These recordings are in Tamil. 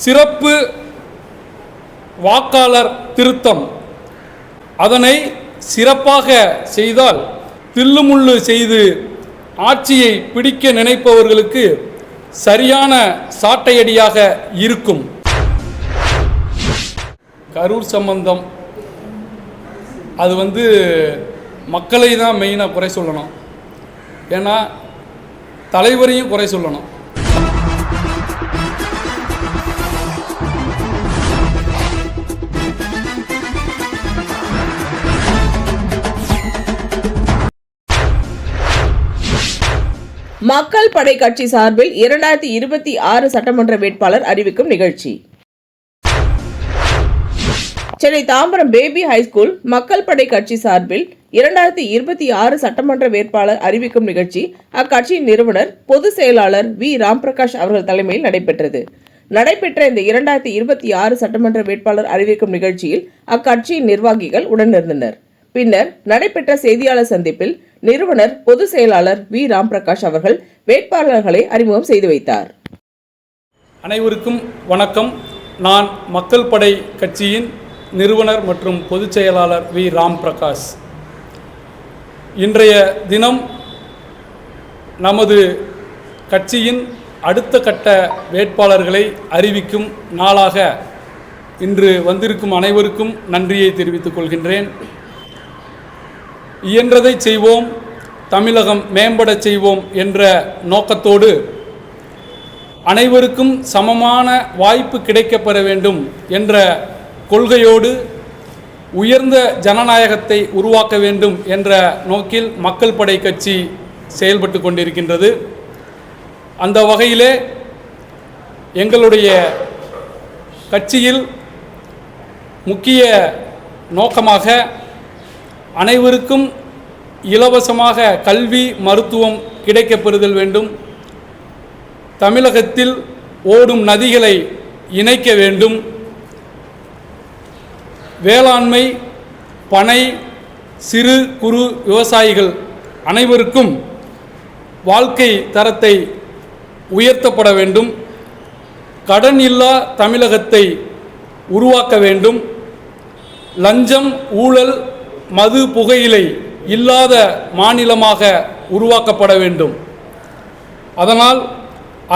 சிறப்பு வாக்காளர் திருத்தம். அதனை சிறப்பாக செய்தால் தில்லுமுள்ளு செய்து ஆட்சியை பிடிக்க நினைப்பவர்களுக்கு சரியான சாட்டையடியாக இருக்கும். கரூர் சம்பந்தம். அது வந்து மக்களை தான் மெயினாக குறை சொல்லணும். ஏன்னா தலைவரையும் குறை சொல்லணும். மக்கள் படை கட்சி சார்பில் இரண்டாயிரத்தி இருபத்தி ஆறு சட்டமன்ற வேட்பாளர் அறிவிக்கும் நிகழ்ச்சி. சென்னை தாம்பரம் பேபி ஹைஸ்கூல் மக்கள் படை கட்சி சார்பில் இரண்டாயிரத்தி இருபத்தி ஆறு சட்டமன்ற வேட்பாளர் அறிவிக்கும் நிகழ்ச்சி அக்கட்சியின் நிறுவனர் பொதுச் செயலாளர் வி. ராம்பிரகாஷ் அவர்கள் தலைமையில் நடைபெற்றது. நடைபெற்ற இந்த இரண்டாயிரத்தி இருபத்தி ஆறு சட்டமன்ற வேட்பாளர் அறிவிக்கும் நிகழ்ச்சியில் அக்கட்சியின் நிர்வாகிகள் உடனிருந்தனர். பின்னர் நடைபெற்ற செய்தியாளர் சந்திப்பில் நிறுவனர் பொதுச் செயலாளர் வி. ராம்பிரகாஷ் அவர்கள் வேட்பாளர்களை அறிமுகம் செய்து வைத்தார். அனைவருக்கும் வணக்கம். நான் மக்கள் படை கட்சியின் நிறுவனர் மற்றும் பொதுச் செயலாளர் வி. ராம் பிரகாஷ் இன்றைய தினம் நமது கட்சியின் அடுத்த கட்ட வேட்பாளர்களை அறிவிக்கும் நாளாக இன்று வந்திருக்கும் அனைவருக்கும் நன்றியை தெரிவித்துக் கொள்கின்றேன். இயன்றதை செய்வோம் தமிழகம் மேம்படச் செய்வோம் என்ற நோக்கத்தோடு அனைவருக்கும் சமமான வாய்ப்பு கிடைக்கப்பெற வேண்டும் என்ற கொள்கையோடு உயர்ந்த ஜனநாயகத்தை உருவாக்க வேண்டும் என்ற நோக்கில் மக்கள் படை கட்சி செயல்பட்டு கொண்டிருக்கின்றது. அந்த வகையிலே எங்களுடைய கட்சியில் முக்கிய நோக்கமாக அனைவருக்கும் இலவசமாக கல்வி மருத்துவம் கிடைக்கப்பெறுதல் வேண்டும். தமிழகத்தில் ஓடும் நதிகளை இணைக்க வேண்டும். வேளாண்மை பனை சிறு குறு விவசாயிகள் அனைவருக்கும் வாழ்க்கை தரத்தை உயர்த்தப்பட வேண்டும். கடன் இல்லா தமிழகத்தை உருவாக்க வேண்டும். லஞ்சம் ஊழல் மது புகையிலை இல்லாத மாநிலமாக உருவாக்கப்பட வேண்டும். அதனால்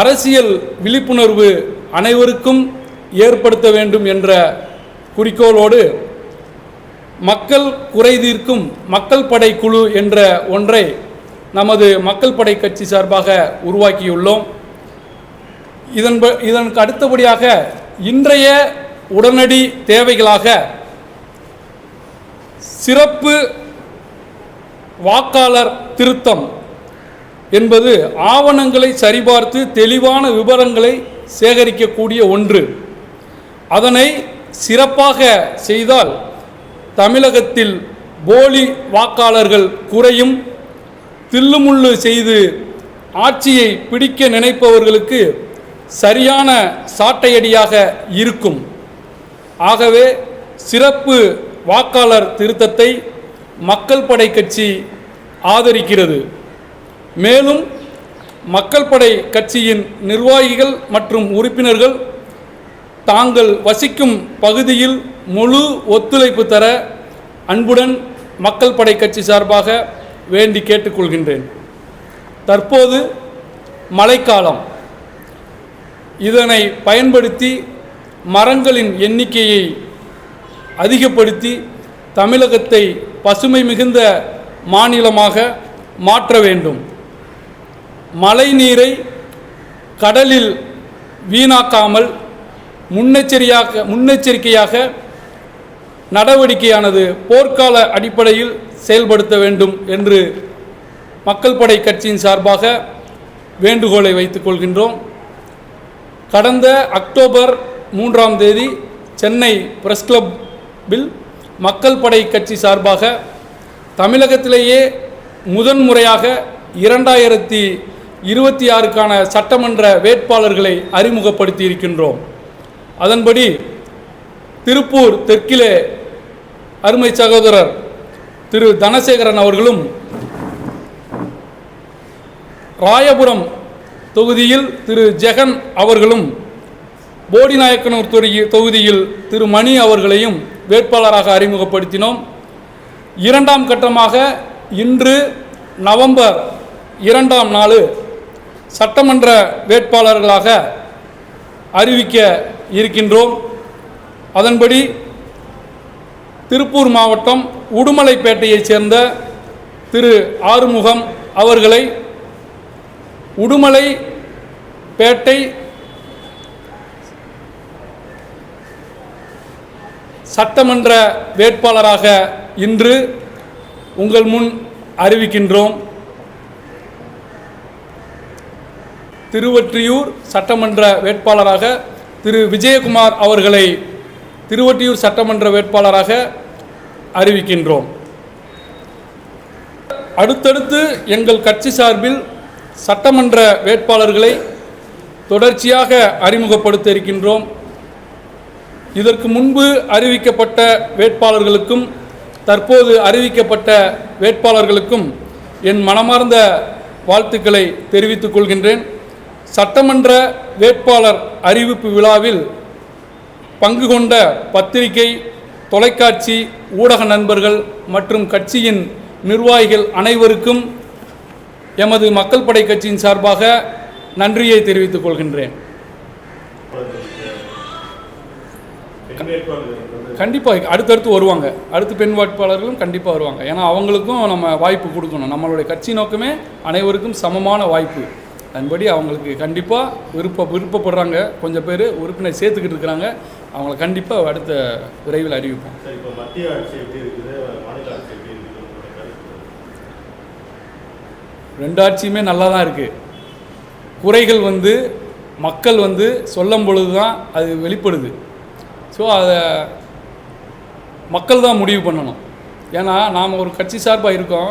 அரசியல் விழிப்புணர்வு அனைவருக்கும் ஏற்படுத்த வேண்டும் என்ற குறிக்கோளோடு மக்கள் குறை தீர்க்கும் மக்கள் படை குழு என்ற ஒன்றை நமது மக்கள் படை கட்சி சார்பாக உருவாக்கியுள்ளோம். இதன் இதனுக்கு அடுத்தபடியாக இன்றைய உடனடி தேவைகளாக சிறப்பு வாக்காளர் திருத்தம் என்பது ஆவணங்களை சரிபார்த்து தெளிவான விவரங்களை சேகரிக்கக்கூடிய ஒன்று. அதனை சிறப்பாக செய்தால் தமிழகத்தில் போலி வாக்காளர்கள் குறையும். தில்லுமுள்ளு செய்து ஆட்சியை பிடிக்க நினைப்பவர்களுக்கு சரியான சாட்டையடியாக இருக்கும். ஆகவே சிறப்பு வாக்காளர் திருத்தத்தை மக்கள் படை கட்சி ஆதரிக்கிறது. மேலும் மக்கள் படை கட்சியின் நிர்வாகிகள் மற்றும் உறுப்பினர்கள் தாங்கள் வசிக்கும் பகுதியில் முழு ஒத்துழைப்பு தர அன்புடன் மக்கள் படை கட்சி சார்பாக வேண்டி கேட்டுக்கொள்கின்றேன். தற்போது மழைக்காலம். இதனை பயன்படுத்தி மரங்களின் எண்ணிக்கையை அதிகப்படுத்தி தமிழகத்தை பசுமை மிகுந்த மாநிலமாக மாற்ற வேண்டும். மழை நீரை கடலில் வீணாக்காமல் முன்னெச்சரியாக முன்னெச்சரிக்கையாக நடவடிக்கையானது போர்க்கால அடிப்படையில் செயல்படுத்த வேண்டும் என்று மக்கள் படை கட்சியின் சார்பாக வேண்டுகோளை வைத்துக் கொள்கின்றோம். கடந்த அக்டோபர் மூன்றாம் தேதி சென்னை பிரஸ் கிளப் கிளப்பில் மக்கள் படை கட்சி சார்பாக தமிழகத்திலேயே முதன்முறையாக இரண்டாயிரத்தி இருபத்தி ஆறுக்கான சட்டமன்ற வேட்பாளர்களை அறிமுகப்படுத்தி இருக்கின்றோம் அதன்படி திருப்பூர் தெற்கிலே அருமை சகோதரர் திரு தனசேகரன் அவர்களும் ராயபுரம் தொகுதியில் திரு ஜெகன் அவர்களும் போடிநாயக்கனூர் தொகுதியில் திரு மணி அவர்களையும் வேட்பாளராக அறிமுகப்படுத்தினோம். இரண்டாம் கட்டமாக இன்று நவம்பர் இரண்டாம் நாள் சட்டமன்ற வேட்பாளர்களாக அறிவிக்க இருக்கின்றோம். அதன்படி திருப்பூர் மாவட்டம் உடுமலைப்பேட்டையைச் சேர்ந்த திரு ஆறுமுகம் அவர்களை உடுமலை பேட்டை சட்டமன்ற வேட்பாளராக இன்று உங்கள் முன் அறிவிக்கின்றோம். திருவொற்றியூர் சட்டமன்ற வேட்பாளராக திரு விஜயகுமார் அவர்களை திருவொற்றியூர் சட்டமன்ற வேட்பாளராக அறிவிக்கின்றோம். அடுத்தடுத்து எங்கள் கட்சி சார்பில் சட்டமன்ற வேட்பாளர்களை தொடர்ச்சியாக அறிமுகப்படுத்த இருக்கின்றோம். இதற்கு முன்பு அறிவிக்கப்பட்ட வேட்பாளர்களுக்கும் தற்போது அறிவிக்கப்பட்ட வேட்பாளர்களுக்கும் என் மனமார்ந்த வாழ்த்துக்களை தெரிவித்துக் கொள்கின்றேன். சட்டமன்ற வேட்பாளர் அறிவிப்பு விழாவில் பங்கு கொண்ட பத்திரிகை தொலைக்காட்சி ஊடக நண்பர்கள் மற்றும் கட்சியின் நிர்வாகிகள் அனைவருக்கும் எமது மக்கள் படை கட்சியின் சார்பாக நன்றியை தெரிவித்துக் கொள்கின்றேன். கண்டிப்பாக அடுத்தடுத்து வருவாங்க. அடுத்து பெண் வேட்பாளர்களும் கண்டிப்பாக வருவாங்க. ஏன்னா அவங்களுக்கும் நம்ம வாய்ப்பு கொடுக்கணும். நம்மளுடைய கட்சி நோக்கமே அனைவருக்கும் சமமான வாய்ப்பு. அதன்படி அவங்களுக்கு கண்டிப்பாக விருப்ப விருப்பப்படுறாங்க. கொஞ்சம் பேர் உறுப்பினர் சேர்த்துக்கிட்டு இருக்கிறாங்க. அவங்கள கண்டிப்பாக அடுத்த விரைவில் அறிவிப்போம். ரெண்டு ஆட்சியுமே நல்லா தான் இருக்குது குறைகள் வந்து மக்கள் வந்து சொல்லும் பொழுது தான் அது வெளிப்படுது. ஸோ அதை மக்கள் தான் முடிவு பண்ணணும். ஏன்னா நாம் ஒரு கட்சி சார்பாக இருக்கோம்.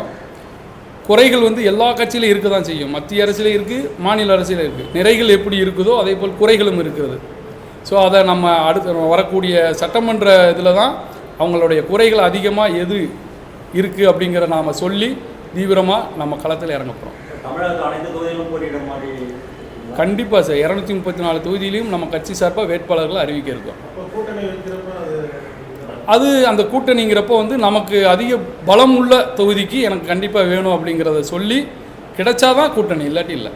குறைகள் வந்து எல்லா கட்சியிலும் இருக்க தான் செய்யும். மத்திய அரசில் இருக்குது மாநில அரசில் இருக்குது நிறைகள் எப்படி இருக்குதோ அதே போல் குறைகளும் இருக்கிறது. ஸோ அதை நம்ம அடுத்து வரக்கூடிய சட்டமன்ற இதில் தான் அவங்களுடைய குறைகள் அதிகமாக எது இருக்குது அப்படிங்கிற நாம் சொல்லி தீவிரமாக நம்ம களத்தில் இறங்க போகிறோம் தமிழகத்தில் அனைத்து தொகுதிகளும் போட்டியிட மாதிரி கண்டிப்பாக சார். இரநூத்தி முப்பத்தி நாலு தொகுதியிலையும் நம்ம கட்சி சார்பாக வேட்பாளர்களை அறிவிக்க இருக்கோம். அது அந்த கூட்டணிங்கிறப்போ வந்து நமக்கு அதிக பலம் உள்ள தொகுதிக்கு எனக்கு கண்டிப்பாக வேணும் அப்படிங்கிறத சொல்லி கிடைச்சாதான் கூட்டணி இல்லாட்டி இல்லை.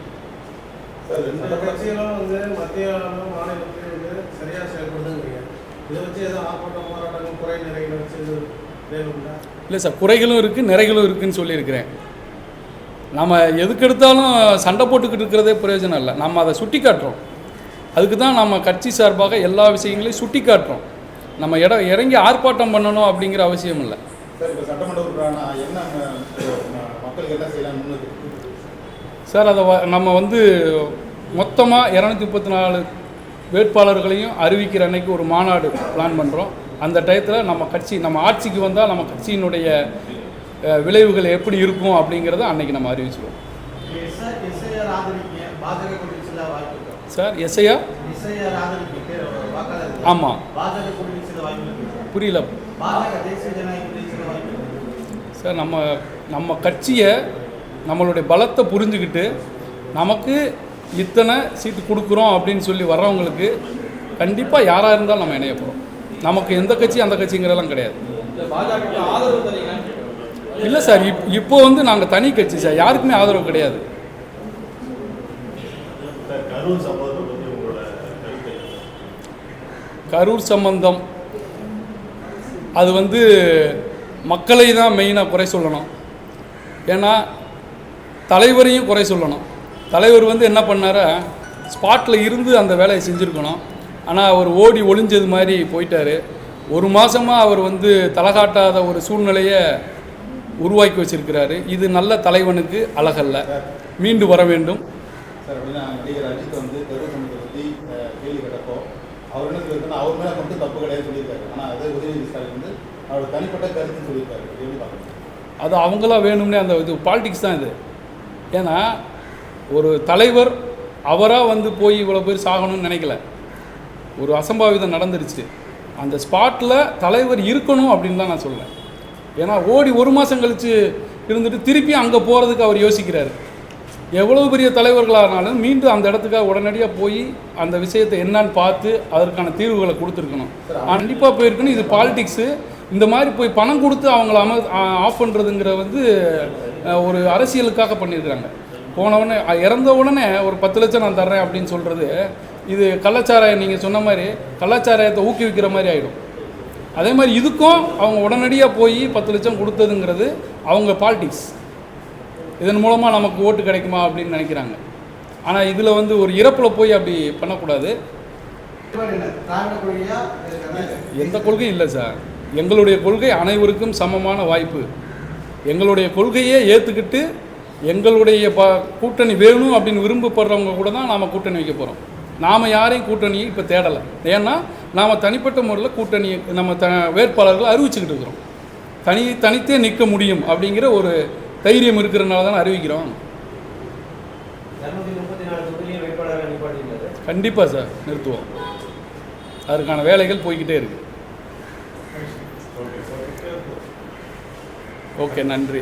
இல்லை சார் குறைகளும் இருக்குது நிறைகளும் இருக்குன்னு சொல்லியிருக்கிறேன். நம்ம எதுக்கு எடுத்தாலும் சண்டை போட்டுக்கிட்டு இருக்கிறதே பிரயோஜனம் இல்லை. நம்ம அதை சுட்டி காட்டுறோம் அதுக்கு தான் நம்ம கட்சி சார்பாக எல்லா விஷயங்களையும் சுட்டி காட்டுறோம் நம்ம இடம் இறங்கி ஆர்ப்பாட்டம் பண்ணணும் அப்படிங்கிற அவசியம் இல்லை. சார் இப்போ சட்டமன்ற உறுப்பினரான என்ன ம- மக்களுக்கு என்ன செய்யலாம் முன்னுக்கு சார் அதை வ- நம்ம வந்து மொத்தமாக இரநூத்தி முப்பத்தி நாலு வேட்பாளர்களையும் அறிவிக்கிற அன்னைக்கு ஒரு மாநாடு பிளான் பண்ணுறோம் அந்த டயத்தில் நம்ம கட்சி நம்ம ஆட்சிக்கு வந்தால் நம்ம கட்சியினுடைய விளைவுகள் எப்படி இருக்கும் அப்படிங்கிறத அன்னைக்கு நம்ம அறிவிச்சிருவோம். சார் எஸ்ஐயா? ஆமாம் புரியல. சார் நம்ம நம்ம கட்சியை நம்மளுடைய பலத்தை புரிஞ்சுக்கிட்டு நமக்கு இத்தனை சீட்டு கொடுக்குறோம் அப்படின்னு சொல்லி வர்றவங்களுக்கு கண்டிப்பாக யாராக இருந்தாலும் நம்ம இணைய போகிறோம் நமக்கு எந்த கட்சி அந்த கட்சிங்கிறதெல்லாம் கிடையாது. இல்லை சார் இப் இப்போ வந்து நாங்கள் தனி கட்சி சார். யாருக்குமே ஆதரவு கிடையாது. கரூர் சம்பவத்தை பற்றி உங்களோட கருத்து கரூர் சம்பந்தம். அது வந்து மக்களை தான் மெயினாக குறை சொல்லணும். ஏன்னா தலைவரையும் குறை சொல்லணும். தலைவர் வந்து என்ன பண்ணாரா ஸ்பாட்டில் இருந்து அந்த வேலையை செஞ்சுருக்கணும். ஆனால் அவர் ஓடி ஒளிஞ்சது மாதிரி போயிட்டார். ஒரு மாதமாக அவர் வந்து தலைகாட்டாத ஒரு சூழ்நிலையை உருவாக்கி வச்சிருக்கிறாரு. இது நல்ல தலைவனுக்கு அழகல்ல. மீண்டு வர வேண்டும். சார் அப்படின்னா நடிகர் அஜித் வந்து தெரு சமூகத்தை பற்றி கேள்வி கேட்டப்போ அவர் என்ன சொல்லியிருக்காரு அவர் மேலே மட்டும் தப்பு கிடையாது சொல்லியிருக்காரு. ஆனால் அதே உதயநிதி ஸ்டாலின் வந்து அவரோட தனிப்பட்ட கருத்துன்னு சொல்லியிருக்காரு. எப்படி பார்க்கணும்? அது அவங்களா வேணும்னே அந்த இது பாலிடிக்ஸ் தான் இது. ஏன்னா ஒரு தலைவர் அவராக வந்து போய் இவ்வளோ பேர் சாகணும்னு நினைக்கல. ஒரு அசம்பாவிதம் நடந்துருச்சு. அந்த ஸ்பாட்டில் தலைவர் இருக்கணும் அப்படின்னு தான் நான் சொல்லுவேன் ஏன்னா ஓடி ஒரு மாதம் கழித்து இருந்துட்டு திருப்பி அங்கே போகிறதுக்கு அவர் யோசிக்கிறாரு. எவ்வளோ பெரிய தலைவர்களானாலும் மீண்டும் அந்த இடத்துக்காக உடனடியாக போய் அந்த விஷயத்தை என்னன்னு பார்த்து அதற்கான தீர்வுகளை கொடுத்துருக்கணும். கண்டிப்பாக போயிருக்கணும் இது பாலிடிக்ஸு இந்த மாதிரி போய் பணம் கொடுத்து அவங்கள அம ஆஃப் பண்ணுறதுங்கிற வந்து ஒரு அரசியலுக்காக பண்ணியிருக்காங்க போனவுடனே இறந்த உடனே ஒரு பத்து லட்சம் நான் தர்றேன் அப்படின்னு சொல்கிறது இது கள்ளச்சாராயம் நீங்கள் சொன்ன மாதிரி கள்ளச்சாராயத்தை ஊக்குவிக்கிற மாதிரி ஆகிடும் அதே மாதிரி இதுக்கும் அவங்க உடனடியாக போய் பத்து லட்சம் கொடுத்ததுங்கிறது அவங்க பாலிடிக்ஸ் இதன் மூலமாக நமக்கு ஓட்டு கிடைக்குமா அப்படின்னு நினைக்கிறாங்க. ஆனால் இதில் வந்து ஒரு இறப்பில் போய் அப்படி பண்ணக்கூடாது. எந்த கொள்கையும் இல்லை சார். எங்களுடைய கொள்கை அனைவருக்கும் சமமான வாய்ப்பு. எங்களுடைய கொள்கையை ஏற்றுக்கிட்டு எங்களுடைய ப கூட்டணி வேணும் அப்படின்னு விரும்பப்படுறவங்க கூட தான் நாம் கூட்டணி வைக்க போகிறோம் நாம் யாரையும் கூட்டணியை இப்போ தேடலை. ஏன்னா நாம் தனிப்பட்ட முறையில் கூட்டணியை நம்ம த வேட்பாளர்களை அறிவிச்சுக்கிட்டு இருக்கிறோம். தனி தனித்தே நிற்க முடியும் அப்படிங்கிற ஒரு தைரியம் இருக்கிறனால தான் அறிவிக்கிறோம். கண்டிப்பாக சார் நிறுத்துவோம். அதற்கான வேலைகள் போய்கிட்டே இருக்கு. ஓகே நன்றி.